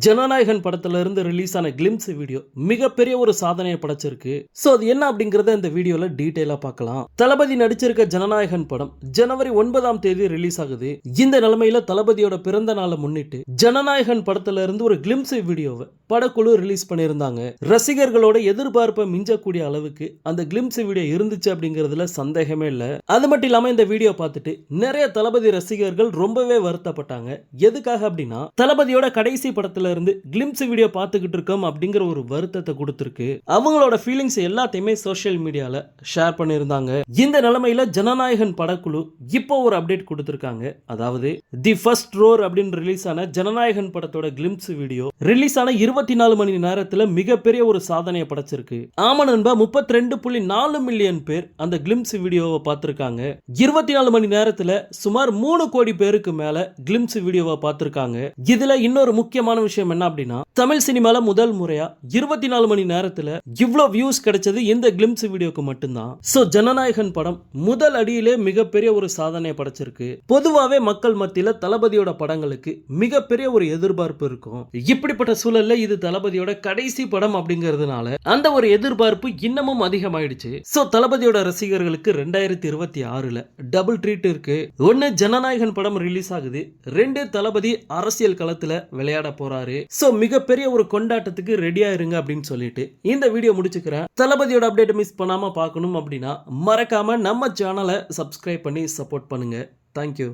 ஜனநாயகன் படத்துல இருந்து ரிலீஸ் ஆன கிளிம்ஸ் வீடியோ மிகப்பெரிய ஒரு சாதனையை படைச்சிருக்கு. சோ அது என்ன அப்படிங்கறத இந்த வீடியோல டீட்டெயிலா பார்க்கலாம். தளபதி நடிச்சிருக்க ஜனநாயகன் படம் ஜனவரி ஒன்பதாம் தேதி ரிலீஸ் ஆகுது. இந்த நிலைமையில தளபதியோட பிறந்த நாளை முன்னிட்டு ஜனநாயகன் படத்துல இருந்து ஒரு கிளிம்ஸ் வீடியோவை படக்குழு ரிலீஸ் பண்ணியிருந்தாங்க. ரசிகர்களோட எதிர்பார்ப்பை மிஞ்சக்கூடிய அளவுக்கு அந்த கிளிம்ஸ் வீடியோ இருந்துச்சு அப்படிங்கிறதுல சந்தேகமே இல்லை. அது மட்டும் இல்லாமல் இந்த வீடியோ பார்த்துட்டு நிறைய தளபதி ரசிகர்கள் ரொம்பவே வருத்தப்பட்டாங்க. எதுக்காக அப்படின்னா தளபதியோட கடைசி படத்துல இருந்து கிளிம்ஸ் வீடியோ பார்த்துக்கிட்டு இருக்கோம் அப்படிங்கிற ஒரு வருத்தத்தை கொடுத்துருக்கு. அவங்களோட ஃபீலிங்ஸ் எல்லாத்தையுமே சோஷியல் மீடியால ஷேர் பண்ணியிருந்தாங்க. இந்த நிலைமையில ஜனநாயகன் படக்குழு இப்போ ஒரு அப்டேட் கொடுத்துருக்காங்க. அதாவது தி ஃபர்ஸ்ட் ரோர் அப்படின்னு ரிலீஸ் ஆன ஜனநாயகன் படத்தோட கிளிம்ஸ் வீடியோ ரிலீஸ் ஆன இருபத்தி நாலு மணி நேரத்தில் மிகப்பெரிய ஒரு சாதனையை படைச்சிருக்கு. ஆமா நண்பா முப்பத்தி ரெண்டு புள்ளி நாலு மில்லியன் பேர் அந்த கிளிம்ஸ் வீடியோவை பார்த்துருக்காங்க. இருபத்தி நாலு மணி நேரத்துல சுமார் மூணு கோடி பேருக்கு மேல கிளிம்ஸ் வீடியோவை பார்த்திருக்காங்க. இதுல இன்னொரு முக்கியமான விஷயம் என்ன அப்படின்னா தமிழ் சினிமால முதல் முறையா இருபத்தி நாலு மணி நேரத்துல இவ்வளோ வியூஸ் கிடைச்சது இந்த கிளிம்ஸ் வீடியோக்கு மட்டும்தான். சோ ஜனநாயகன் படம் முதல் அடியிலே மிகப்பெரிய ஒரு சாதனையை படைச்சிருக்கு. பொதுவாவே மக்கள் மத்தியில தளபதியோட படங்களுக்கு மிகப்பெரிய ஒரு எதிர்பார்ப்பு இருக்கும். இப்படிப்பட்ட சூழல்ல இது தளபதியோட கடைசி படம் அப்படிங்கிறதுனால அந்த ஒரு எதிர்பார்ப்பு இன்னமும் அதிகமாயிடுச்சு. ஸோ தளபதியோட ரசிகர்களுக்கு ரெண்டாயிரத்தி இருபத்தி ஆறுல டபுள் ட்ரீட் இருக்கு. ஒன்னு ஜனநாயகன் படம் ரிலீஸ் ஆகுது. ரெண்டு தளபதி அரசியல் களத்துல விளையாட போறாரு. சோ மிகப்பெரிய ஒரு கொண்டாட்டத்துக்கு ரெடியா இருங்க அப்படின்னு சொல்லிட்டு இந்த வீடியோ முடிச்சுக்கிறேன். தளபதியோட அப்டேட் மிஸ் பண்ணாம பார்க்கணும் அப்படின்னா மறக்காம நம்ம சேனலை சப்ஸ்கிரைப் பண்ணி சப்போர்ட் பண்ணுங்க. தேங்க்யூ